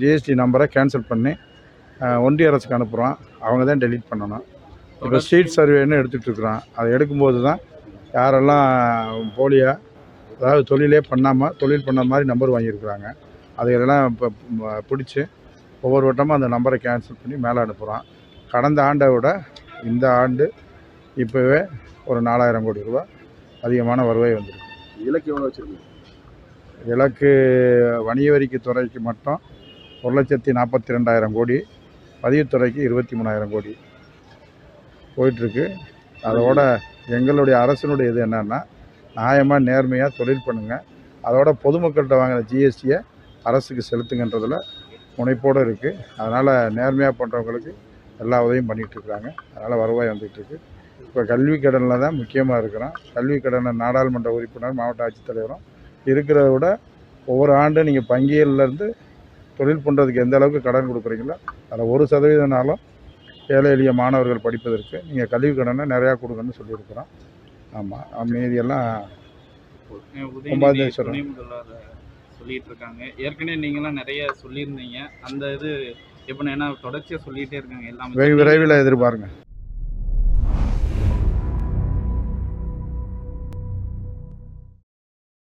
GST நம்பரை cancel பண்ணி ஒன்றிய அரசுக்கு அனுப்புகிறோம் அவங்க தான் டெலீட் பண்ணணும். இப்போ ஸ்ட்ரீட் சர்வேன்னு எடுத்துகிட்டு இருக்கிறோம். அதை எடுக்கும்போது தான் யாரெல்லாம் போலியாக அதாவது தொழிலே பண்ணாமல் தொழில் பண்ண மாதிரி நம்பர் வாங்கியிருக்கிறாங்க. அதையெல்லாம் இப்போ பிடிச்சி ஒவ்வொரு வட்டமும் அந்த நம்பரை கேன்சல் பண்ணி மேலே அனுப்புகிறோம் கடந்த ஆண்டை விட இந்த ஆண்டு இப்போவே ஒரு நாலாயிரம் கோடி ரூபா அதிகமான வருவாய் வந்திருக்கு. இலக்கு எவ்வளோ வச்சிருக்கீங்க? இலக்கு வணிக வரிக்கு துறைக்கு மட்டும் ஒரு லட்சத்தி நாற்பத்தி ரெண்டாயிரம் கோடி. பதிவுத்துறைக்கு இருபத்தி மூணாயிரம் கோடி. போயிட்டுருக்கு. அதோட எங்களுடைய அரசினுடைய இது என்னென்னா நியாயமாக நேர்மையாக தொழில் பண்ணுங்கள் அதோட பொதுமக்கள்கிட்ட வாங்கின ஜிஎஸ்டியை அரசுக்கு செலுத்துங்கன்றதில் முனைப்போடு இருக்குது அதனால் நேர்மையாக பண்ணுறவங்களுக்கு எல்லா உதவியும் பண்ணிகிட்ருக்குறாங்க அதனால் வருவாய் வந்துகிட்ருக்கு. இப்போ கல்வி கடனில் தான் முக்கியமாக இருக்கிறோம். கல்வி கடனை நாடாளுமன்ற உறுப்பினர் மாவட்ட ஆட்சித்தலைவரும் இருக்கிறத விட ஒவ்வொரு ஆண்டும் நீங்கள் வங்கிகள்லேருந்து தொழில் பண்ணுறதுக்கு எந்த அளவுக்கு கடன் கொடுக்குறீங்களோ அதில் ஒரு சதவீதனாலும் ஏழை எளிய மாணவர்கள் படிப்பதற்கு நீங்கள் கல்வி கடனை நிறையா கொடுங்கன்னு சொல்லியிருக்கிறோம். ஆமாம். மீதியெல்லாம் முதல்வர் சொல்லிட்டு இருக்காங்க ஏற்கனவே நீங்களாம் நிறைய சொல்லியிருந்தீங்க. அந்த இது எப்படின்னா தொடர்ச்சியாக சொல்லிட்டே இருக்காங்க எல்லாமே விரைவில் எதிர்பாருங்க.